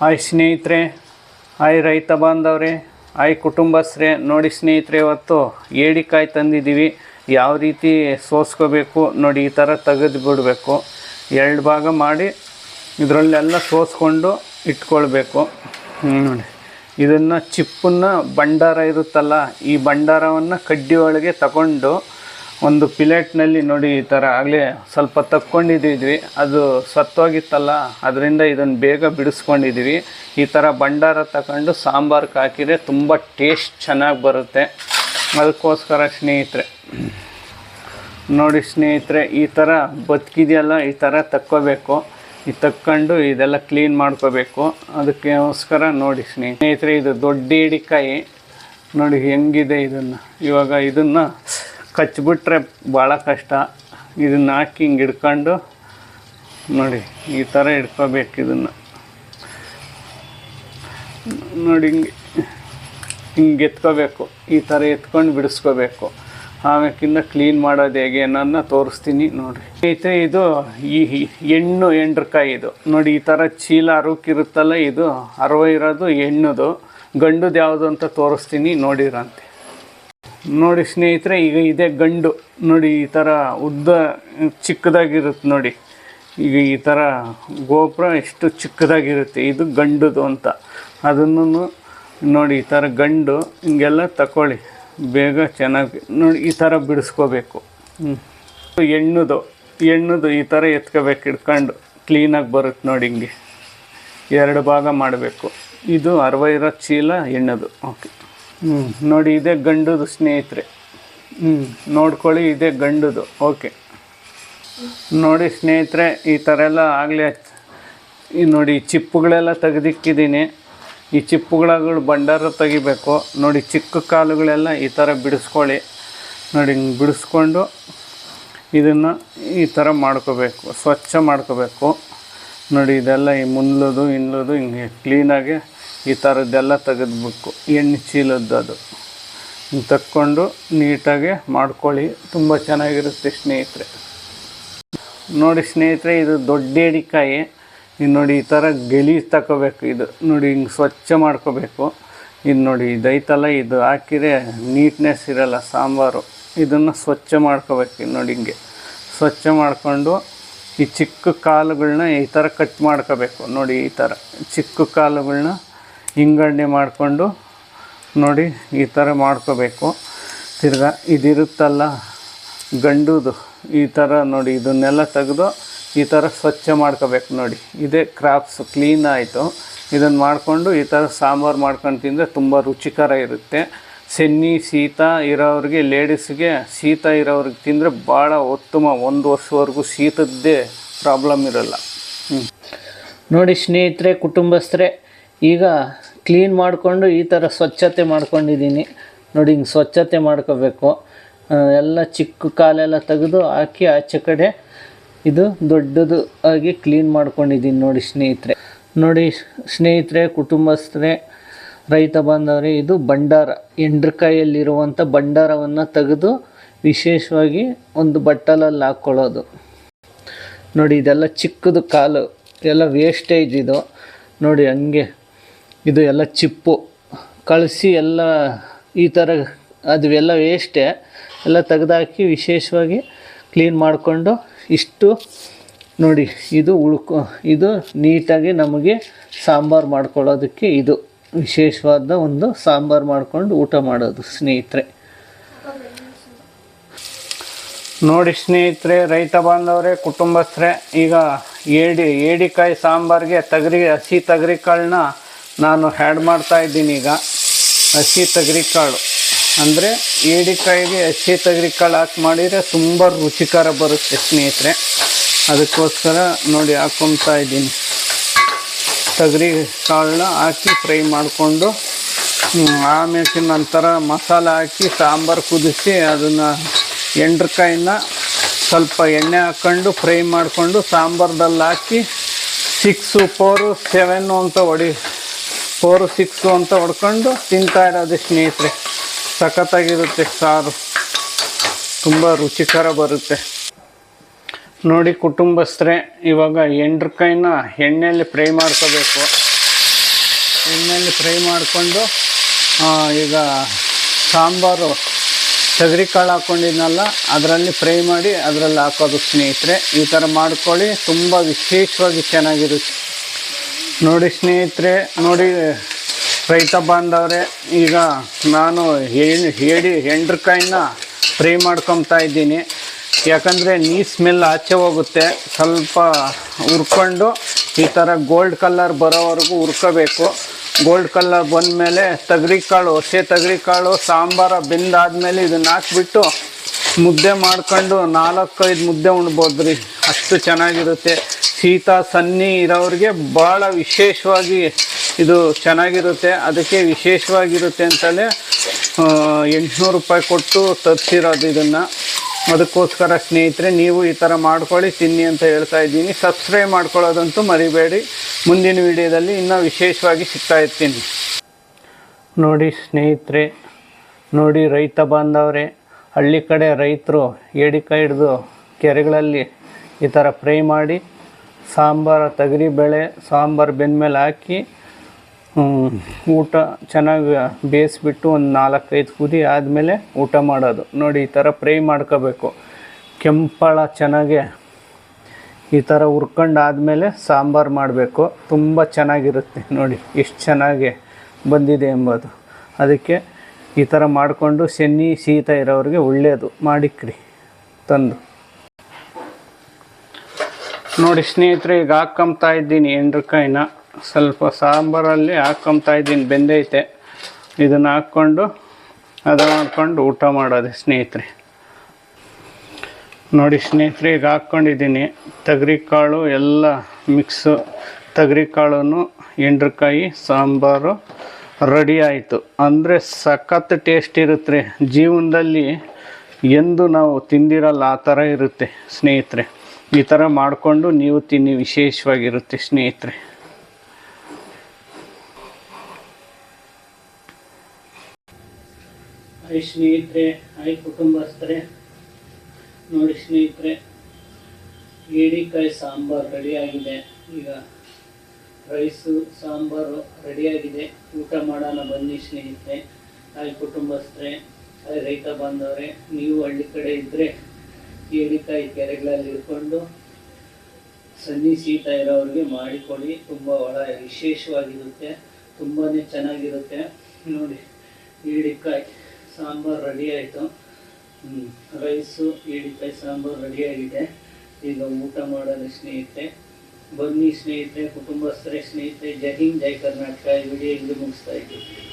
Hi ಸ್ನೇಹಿತರೆ, hi ರೈತ ಬಾಂಧವ್ರೆ, hi ಕುಟುಂಬಸ್ಥರೇ. ನೋಡಿ ಸ್ನೇಹಿತರೆ, ಇವತ್ತು ಏಡಿಕಾಯಿ ತಂದಿದ್ದೀವಿ. ಯಾವ ರೀತಿ ಸೋಸ್ಕೋಬೇಕು, ನೋಡಿ ಈ ಥರ ತೆಗೆದು ಬಿಡಬೇಕು ಎರಡು ಭಾಗ ಮಾಡಿ ಇದರಲ್ಲೆಲ್ಲ ಸೋಸ್ಕೊಂಡು ಇಟ್ಕೊಳ್ಬೇಕು. ನೋಡಿ. ಇದನ್ನು ಚಿಪ್ಪನ್ನು ಭಂಡಾರ ಇರುತ್ತಲ್ಲ, ಈ ಭಂಡಾರವನ್ನು ಕಡ್ಡಿ ಒಳಗೆ ತಗೊಂಡು ಒಂದು ಪಿಲೇಟ್ನಲ್ಲಿ ನೋಡಿ ಈ ಥರ ಆಗಲೇ ಸ್ವಲ್ಪ ತಕ್ಕೊಂಡಿದ್ದಿದ್ವಿ. ಅದು ಸತ್ತೋಗಿತ್ತಲ್ಲ, ಅದರಿಂದ ಇದನ್ನು ಬೇಗ ಬಿಡಿಸ್ಕೊಂಡಿದ್ದೀವಿ. ಈ ಥರ ಭಂಡಾರ ತಗೊಂಡು ಸಾಂಬಾರ್ಗೆ ಹಾಕಿದರೆ ತುಂಬ ಟೇಸ್ಟ್ ಚೆನ್ನಾಗಿ ಬರುತ್ತೆ. ಅದಕ್ಕೋಸ್ಕರ ಸ್ನೇಹಿತರೆ, ನೋಡಿ ಸ್ನೇಹಿತರೆ, ಈ ಥರ ಬದುಕಿದೆಯಲ್ಲ, ಈ ಥರ ತಕ್ಕೋಬೇಕು. ಈ ತಕ್ಕೊಂಡು ಇದೆಲ್ಲ ಕ್ಲೀನ್ ಮಾಡ್ಕೋಬೇಕು. ಅದಕ್ಕೋಸ್ಕರ ನೋಡಿ ಸ್ನೇಹಿತರೆ, ಇದು ದೊಡ್ಡ ಹಿಡಿಕಾಯಿ ನೋಡಿ ಹೆಂಗಿದೆ ಇದನ್ನು. ಇವಾಗ ಇದನ್ನು ಕಚ್ಬಿಟ್ರೆ ಭಾಳ ಕಷ್ಟ. ಇದನ್ನು ಹಾಕಿ ಹಿಂಗೆ ಹಿಡ್ಕೊಂಡು ನೋಡಿ, ಈ ಥರ ಹಿಡ್ಕೋಬೇಕು ಇದನ್ನು. ನೋಡಿ, ಹಿಂಗೆ ಹಿಂಗೆ ಎತ್ಕೋಬೇಕು. ಈ ಥರ ಎತ್ಕೊಂಡು ಬಿಡಿಸ್ಕೋಬೇಕು. ಆಮ್ಯಾಕಿಂದ ಕ್ಲೀನ್ ಮಾಡೋದು ಹೇಗೆ ಅನ್ನೋದನ್ನ ತೋರಿಸ್ತೀನಿ ನೋಡಿ. ಸ್ನೇಹಿತರೆ, ಇದು ಈ ಈ ಹೆಣ್ಣು ಎಂಡ್ರಕಾಯಿ ಇದು. ನೋಡಿ, ಈ ಥರ ಚೀಲ ಅರುಕಿರುತ್ತಲ್ಲ, ಇದು ಅರವ ಇರೋದು ಹೆಣ್ಣುದು. ಗಂಡುದು ಯಾವುದು ಅಂತ ತೋರಿಸ್ತೀನಿ, ನೋಡಿರಂತೆ. ನೋಡಿ ಸ್ನೇಹಿತರೆ, ಈಗ ಇದೆ ಗಂಡು. ನೋಡಿ, ಈ ಥರ ಉದ್ದ ಚಿಕ್ಕದಾಗಿರುತ್ತೆ ನೋಡಿ. ಈಗ ಈ ಥರ ಗೋಪುರ ಎಷ್ಟು ಚಿಕ್ಕದಾಗಿರುತ್ತೆ. ಇದು ಗಂಡುದು ಅಂತ. ಅದನ್ನು ನೋಡಿ, ಈ ಥರ ಗಂಡು, ಹಿಂಗೆಲ್ಲ ತಗೊಳ್ಳಿ ಬೇಗ ಚೆನ್ನಾಗಿ, ನೋಡಿ, ಈ ಥರ ಬಿಡಿಸ್ಕೋಬೇಕು. ಹ್ಞೂ ಹೆಣ್ಣುದು ಎಣ್ಣುದು ಈ ಥರ ಎತ್ಕೋಬೇಕು, ಹಿಡ್ಕೊಂಡು. ಕ್ಲೀನಾಗಿ ಬರುತ್ತೆ ನೋಡಿ ಹಿಂಗೆ. ಎರಡು ಭಾಗ ಮಾಡಬೇಕು. ಇದು ಅರವೈರ ಚೀಲ ಹೆಣ್ಣದು ಓಕೆ. ಹ್ಞೂ ನೋಡಿ, ಇದೇ ಗಂಡದು ಸ್ನೇಹಿತರೆ. ಹ್ಞೂ ನೋಡ್ಕೊಳ್ಳಿ, ಇದೇ ಗಂಡುದು. ಓಕೆ ನೋಡಿ ಸ್ನೇಹಿತರೆ, ಈ ಥರ ಎಲ್ಲ ಆಗಲೇ ಈ ನೋಡಿ ಚಿಪ್ಪುಗಳೆಲ್ಲ ತೆಗೆದಿಕ್ಕಿದ್ದೀನಿ. ಈ ಚಿಪ್ಪುಗಳಾಗಳು ಭಂಡಾರ ತೆಗಿಬೇಕು. ನೋಡಿ, ಚಿಕ್ಕ ಕಾಲುಗಳೆಲ್ಲ ಈ ಥರ ಬಿಡಿಸ್ಕೊಳ್ಳಿ. ನೋಡಿ, ಹಿಂಗೆ ಬಿಡಿಸ್ಕೊಂಡು ಇದನ್ನು ಈ ಥರ ಮಾಡ್ಕೋಬೇಕು. ಸ್ವಚ್ಛ ಮಾಡ್ಕೋಬೇಕು. ನೋಡಿ, ಇದೆಲ್ಲ ಈ ಮುನ್ಲೋದು ಇನ್ಲೋದು ಹಿಂಗೆ ಕ್ಲೀನಾಗಿ ಈ ಥರದ್ದೆಲ್ಲ ತೆಗೆದ್ಬೇಕು ಎಣ್ಣೆ ಚೀಲದ್ದು ಅದು. ತಕ್ಕೊಂಡು ನೀಟಾಗಿ ಮಾಡ್ಕೊಳ್ಳಿ. ತುಂಬ ಚೆನ್ನಾಗಿರುತ್ತೆ ಸ್ನೇಹಿತರೆ. ನೋಡಿ ಸ್ನೇಹಿತರೆ, ಇದು ದೊಡ್ಡ ಎಡಿಕಾಯಿ ಇದು ನೋಡಿ ಈ ಥರ ಗಲೀಜು ತಗೋಬೇಕು ಇದು. ನೋಡಿ ಹಿಂಗೆ ಸ್ವಚ್ಛ ಮಾಡ್ಕೋಬೇಕು. ಇದು ನೋಡಿ ಇದೈತಲ್ಲ, ಇದು ಹಾಕಿದರೆ ನೀಟ್ನೆಸ್ ಇರಲ್ಲ ಸಾಂಬಾರು. ಇದನ್ನು ಸ್ವಚ್ಛ ಮಾಡ್ಕೋಬೇಕು ನೋಡಿ ಹಿಂಗೆ. ಸ್ವಚ್ಛ ಮಾಡಿಕೊಂಡು ಈ ಚಿಕ್ಕ ಕಾಲುಗಳನ್ನ ಈ ಥರ ಕಟ್ ಮಾಡ್ಕೋಬೇಕು. ನೋಡಿ ಈ ಥರ ಚಿಕ್ಕ ಕಾಲುಗಳನ್ನ ಹಿಂಗಂಡೆ ಮಾಡಿಕೊಂಡು ನೋಡಿ ಈ ಥರ ಮಾಡ್ಕೋಬೇಕು. ತಿರ್ಗಾ ಇದಿರುತ್ತಲ್ಲ ಗಂಡುದು, ಈ ಥರ ನೋಡಿ ಇದನ್ನೆಲ್ಲ ತೆಗೆದು ಈ ಥರ ಸ್ವಚ್ಛ ಮಾಡ್ಕೋಬೇಕು ನೋಡಿ. ಇದೇ ಕ್ರಾಪ್ಸ್ ಕ್ಲೀನ್ ಆಯಿತು. ಇದನ್ನು ಮಾಡಿಕೊಂಡು ಈ ಥರ ಸಾಂಬಾರು ಮಾಡ್ಕೊಂಡು ತಿಂದರೆ ತುಂಬ ರುಚಿಕರ ಇರುತ್ತೆ. ಸೆನ್ನಿ ಶೀತ ಇರೋರಿಗೆ ಲೇಡೀಸ್ಗೆ ಶೀತ ಇರೋರಿಗೆ ತಿಂದರೆ ಭಾಳ ಉತ್ತಮ. ಒಂದು ವರ್ಷವರೆಗೂ ಶೀತದ್ದೇ ಪ್ರಾಬ್ಲಮ್ ಇರೋಲ್ಲ. ನೋಡಿ ಸ್ನೇಹಿತರೆ, ಕುಟುಂಬಸ್ಥರೇ ಈಗ ಕ್ಲೀನ್ ಮಾಡಿಕೊಂಡು ಈ ಥರ ಸ್ವಚ್ಛತೆ ಮಾಡ್ಕೊಂಡಿದ್ದೀನಿ. ನೋಡಿ, ಹಿಂಗೆ ಸ್ವಚ್ಛತೆ ಮಾಡ್ಕೋಬೇಕು. ಎಲ್ಲ ಚಿಕ್ಕ ಕಾಲೆಲ್ಲ ತೆಗೆದು ಹಾಕಿ ಆಚೆ ಕಡೆ ಇದು ದೊಡ್ಡದು ಆಗಿ ಕ್ಲೀನ್ ಮಾಡ್ಕೊಂಡಿದ್ದೀನಿ ನೋಡಿ ಸ್ನೇಹಿತರೆ. ನೋಡಿ, ಸ್ನೇಹಿತರೆ, ಕುಟುಂಬಸ್ಥರೇ, ರೈತ ಬಾಂಧವರೇ, ಇದು ಭಂಡಾರ. ಎಂಡ್ರಕಾಯಲ್ಲಿರುವಂಥ ಭಂಡಾರವನ್ನು ತೆಗೆದು ವಿಶೇಷವಾಗಿ ಒಂದು ಬಟ್ಟಲಲ್ಲಿ ಹಾಕ್ಕೊಳ್ಳೋದು ನೋಡಿ, ಇದೆಲ್ಲ ಚಿಕ್ಕದು ಕಾಲು. ಎಲ್ಲ ವೇಸ್ಟೇಜ್ ಇದು. ನೋಡಿ, ಹಂಗೆ ಇದು ಎಲ್ಲ ಚಿಪ್ಪು. ಕಳಿಸಿ ಎಲ್ಲ ಈ ಥರ ಅದು ಎಲ್ಲ ವೇಸ್ಟೇ ಎಲ್ಲ ತೆಗೆದಾಕಿ ವಿಶೇಷವಾಗಿ ಕ್ಲೀನ್ ಮಾಡಿಕೊಂಡು ಇಷ್ಟು ನೋಡಿ, ಇದು ಉಳ್ಕೊ, ಇದು ನೀಟಾಗಿ ನಮಗೆ ಸಾಂಬಾರು ಮಾಡ್ಕೊಳ್ಳೋದಕ್ಕೆ ಇದು ವಿಶೇಷವಾದ ಒಂದು ಸಾಂಬಾರು ಮಾಡಿಕೊಂಡು ಊಟ ಮಾಡೋದು ಸ್ನೇಹಿತರೆ. ನೋಡಿ ಸ್ನೇಹಿತರೆ, ರೈತ ಬಾಂಧವರೇ, ಕುಟುಂಬಸ್ಥರೇ, ಈಗ ಏಡಿ, ಏಡಿಕಾಯಿ ಸಾಂಬಾರಿಗೆ ತಗರಿ, ಹಸಿ ತಗರಿ ಕಾಳನ್ನ ನಾನು ಹ್ಯಾಡ್ ಮಾಡ್ತಾ ಇದ್ದೀನಿ ಈಗ ಹಸಿ ಕಾಳು. ಅಂದರೆ ಏಡಿಕಾಯಿಗೆ ಹಸಿ ಕಾಳು ಹಾಕಿ ಮಾಡಿದರೆ ತುಂಬ ರುಚಿಕರ ಬರುತ್ತೆ ಸ್ನೇಹಿತರೆ. ಅದಕ್ಕೋಸ್ಕರ ನೋಡಿ ಹಾಕ್ಕೊತಾ ಇದ್ದೀನಿ. ತೊಗರಿ ಕಾಳನ್ನ ಹಾಕಿ ಫ್ರೈ ಮಾಡಿಕೊಂಡು ಆಮೇಲೆ ನಂತರ ಮಸಾಲೆ ಹಾಕಿ ಸಾಂಬಾರು ಕುದಿಸಿ ಅದನ್ನು ಎಂಡ್ರಕಾಯಿನ ಸ್ವಲ್ಪ ಎಣ್ಣೆ ಹಾಕ್ಕೊಂಡು ಫ್ರೈ ಮಾಡಿಕೊಂಡು ಸಾಂಬಾರ್ದಲ್ಲಿ ಹಾಕಿ ಸಿಕ್ಸು ಫೋರು ಸೆವೆನ್ನು ಅಂತ ಹೊಡಿ ಫೋರು, ಸಿಕ್ಸು ಅಂತ ಹೊಡ್ಕೊಂಡು ತಿಂತಾ ಇರೋದು ಸ್ನೇಹಿತರೆ. ಸಖತ್ತಾಗಿರುತ್ತೆ ಸಾರು. ತುಂಬ ರುಚಿಕರ ಬರುತ್ತೆ. ನೋಡಿ ಕುಟುಂಬಸ್ಥರೇ, ಇವಾಗ ಎಂಡ್ರಕಾಯಿನ ಎಣ್ಣೆಯಲ್ಲಿ ಫ್ರೈ ಮಾಡ್ಕೋಬೇಕು. ಎಣ್ಣೆಯಲ್ಲಿ ಫ್ರೈ ಮಾಡಿಕೊಂಡು ಈಗ ಸಾಂಬಾರು ಸಗರಿ ಕಾಳು ಹಾಕ್ಕೊಂಡಿದ್ನಲ್ಲ ಅದರಲ್ಲಿ ಫ್ರೈ ಮಾಡಿ ಅದರಲ್ಲಿ ಹಾಕೋದು ಸ್ನೇಹಿತರೆ. ಈ ಥರ ಮಾಡ್ಕೊಳ್ಳಿ, ತುಂಬ ವಿಶೇಷವಾಗಿ ಚೆನ್ನಾಗಿರುತ್ತೆ. ನೋಡಿ ಸ್ನೇಹಿತರೆ, ನೋಡಿ ರೈತ ಬಾಂಧವ್ರೆ, ಈಗ ನಾನು ಹೇಳಿ ಹೇಳಿ ಹೆಂಡ್ರಕಾಯಿನ ಫ್ರೈ ಮಾಡ್ಕೊತಾ ಇದ್ದೀನಿ. ಯಾಕಂದರೆ ನೀ ಸ್ಮೆಲ್ ಆಚೆ ಹೋಗುತ್ತೆ, ಸ್ವಲ್ಪ ಹುರ್ಕೊಂಡು ಈ ಥರ ಗೋಲ್ಡ್ ಕಲರ್ ಬರೋವರೆಗೂ ಹುರ್ಕೋಬೇಕು. ಗೋಲ್ಡ್ ಕಲರ್ ಬಂದಮೇಲೆ ಕಾಳು ಹೊಸೆ ಕಾಳು ಸಾಂಬಾರ ಬೆಂದಾದ್ಮೇಲೆ ಇದನ್ನ ಹಾಕ್ಬಿಟ್ಟು ಮುದ್ದೆ ಮಾಡ್ಕೊಂಡು ನಾಲ್ಕೈದು ಮುದ್ದೆ ಉಣ್ಬೋದು ರೀ ಅಷ್ಟು ಚೆನ್ನಾಗಿರುತ್ತೆ. ಶೀತ ಸನ್ನಿ ಇರೋರಿಗೆ ಭಾಳ ವಿಶೇಷವಾಗಿ ಇದು ಚೆನ್ನಾಗಿರುತ್ತೆ. ಅದಕ್ಕೆ ವಿಶೇಷವಾಗಿರುತ್ತೆ ಅಂತಲೇ ಎಂಟುನೂರು ರೂಪಾಯಿ ಕೊಟ್ಟು ತರಿಸಿರೋದು ಇದನ್ನು. ಅದಕ್ಕೋಸ್ಕರ ಸ್ನೇಹಿತರೆ, ನೀವು ಈ ಥರ ಮಾಡ್ಕೊಳ್ಳಿ, ತಿನ್ನಿ ಅಂತ ಹೇಳ್ತಾ ಇದ್ದೀನಿ. ಸಬ್ಸ್ಕ್ರೈಬ್ ಮಾಡ್ಕೊಳ್ಳೋದಂತೂ ಮರಿಬೇಡಿ. ಮುಂದಿನ ವಿಡಿಯೋದಲ್ಲಿ ಇನ್ನೂ ವಿಶೇಷವಾಗಿ ಸಿಗ್ತಾ ಇರ್ತೀನಿ. ನೋಡಿ ಸ್ನೇಹಿತರೆ, ನೋಡಿ ರೈತ ಬಾಂಧವರೇ. ಹಳ್ಳಿ ಕಡೆ ರೈತರು ಏಡಿಕಾಯಿ ಹಿಡಿದು ಕೆರೆಗಳಲ್ಲಿ ಈ ಥರ ಫ್ರೈ ಮಾಡಿ ಸಾಂಬಾರು ತೊಗರಿಬೇಳೆ ಸಾಂಬಾರು ಬೆಂದಮೇಲೆ ಹಾಕಿ ಊಟ ಚೆನ್ನಾಗಿ ಬೇಯಿಸ್ಬಿಟ್ಟು ಒಂದು ನಾಲ್ಕೈದು ಕುದಿ ಆದಮೇಲೆ ಊಟ ಮಾಡೋದು. ನೋಡಿ ಈ ಥರ ಫ್ರೈ ಮಾಡ್ಕೋಬೇಕು. ಕೆಂಪಳ ಚೆನ್ನಾಗೆ ಈ ಥರ ಹುರ್ಕೊಂಡು ಆದಮೇಲೆ ಸಾಂಬಾರು ಮಾಡಬೇಕು. ತುಂಬ ಚೆನ್ನಾಗಿರುತ್ತೆ. ನೋಡಿ ಎಷ್ಟು ಚೆನ್ನಾಗಿ ಬಂದಿದೆ ಎಂಬುದು. ಅದಕ್ಕೆ ಈ ಥರ ಮಾಡಿಕೊಂಡು ಶನಿ, ಶೀತ ಇರೋರಿಗೆ ಒಳ್ಳೆಯದು ಮಾಡಿಕ್ರಿ ತಂದು. ನೋಡಿ ಸ್ನೇಹಿತರೆ, ಈಗ ಹಾಕ್ಕೊಂಬ್ತಾ ಇದ್ದೀನಿ ಎಂಡ್ರಕಾಯಿನ ಸ್ವಲ್ಪ ಸಾಂಬಾರಲ್ಲಿ ಹಾಕ್ಕೊಂಬ್ತಾ ಇದ್ದೀನಿ, ಬೆಂದೈತೆ. ಇದನ್ನು ಹಾಕ್ಕೊಂಡು ಅದು ಮಾಡ್ಕೊಂಡು ಊಟ ಮಾಡೋದೆ ಸ್ನೇಹಿತರೆ. ನೋಡಿ ಸ್ನೇಹಿತರೆ, ಈಗ ಹಾಕ್ಕೊಂಡಿದ್ದೀನಿ. ಕಾಳು ಎಲ್ಲ ಮಿಕ್ಸು. ಕಾಳು ಎಂಡ್ರಕಾಯಿ ಸಾಂಬಾರು, ರೆಡಿ ಆಯಿತು. ಅಂದರೆ ಸಖತ್ ಟೇಸ್ಟ್ ಇರುತ್ತೆ ಜೀವನದಲ್ಲಿ ಎಂದು ನಾವು ತಿಂದಿರಲ್ಲ, ಆ ಥರ ಇರುತ್ತೆ ಸ್ನೇಹಿತರೆ. ಈ ಥರ ಮಾಡಿಕೊಂಡು ನೀವು ತಿನ್ನಿ, ವಿಶೇಷವಾಗಿರುತ್ತೆ ಸ್ನೇಹಿತರೆ. ಐ ಸ್ನೇಹಿತರೆ ಐ ಕುಟುಂಬಸ್ಥರೇ. ನೋಡಿ ಸ್ನೇಹಿತರೆ ಏಡಿಕಾಯಿ ಸಾಂಬಾರು ರೆಡಿಯಾಗಿದೆ ಈಗ ರೈಸು, ಸಾಂಬಾರು ರೆಡಿಯಾಗಿದೆ ಊಟ ಮಾಡೋಣ ಬನ್ನಿ ಸ್ನೇಹಿತರೆ. ಐ ಕುಟುಂಬಸ್ಥರೇ ಐ ರೈತ ಬಾಂಧವರೇ, ನೀವು ಹಳ್ಳಿ ಕಡೆ ಇದ್ದರೆ ಏಡಿಕಾಯಿ ಕೆರೆಗಳಲ್ಲಿ ಇಟ್ಕೊಂಡು ಸನ್ನಿ ಶೀತ ಇರೋರಿಗೆ ಮಾಡಿಕೊಡಿ. ತುಂಬ ಒಳ ವಿಶೇಷವಾಗಿರುತ್ತೆ. ತುಂಬಾ ಚೆನ್ನಾಗಿರುತ್ತೆ. ನೋಡಿ ಈಡಿಕಾಯಿ ಸಾಂಬಾರು ರೆಡಿ ಆಯಿತು. ರೈಸು ಈಡಿಕಾಯಿ ಸಾಂಬಾರು ರೆಡಿಯಾಗಿದೆ ಈಗ ಊಟ ಮಾಡೋದು ಸ್ನೇಹಿತೆ. ಬನ್ನಿ ಸ್ನೇಹಿತರೆ ಕುಟುಂಬಸ್ಥರೇ ಸ್ನೇಹಿತರೆ ಜೈ ಹಿಂದ್, ಜೈ ಕರ್ನಾಟಕ. ಈ ವಿಡಿಯೋ ಇಲ್ಲಿ ಮುಗಿಸ್ತಾ ಇದ್ದೀವಿ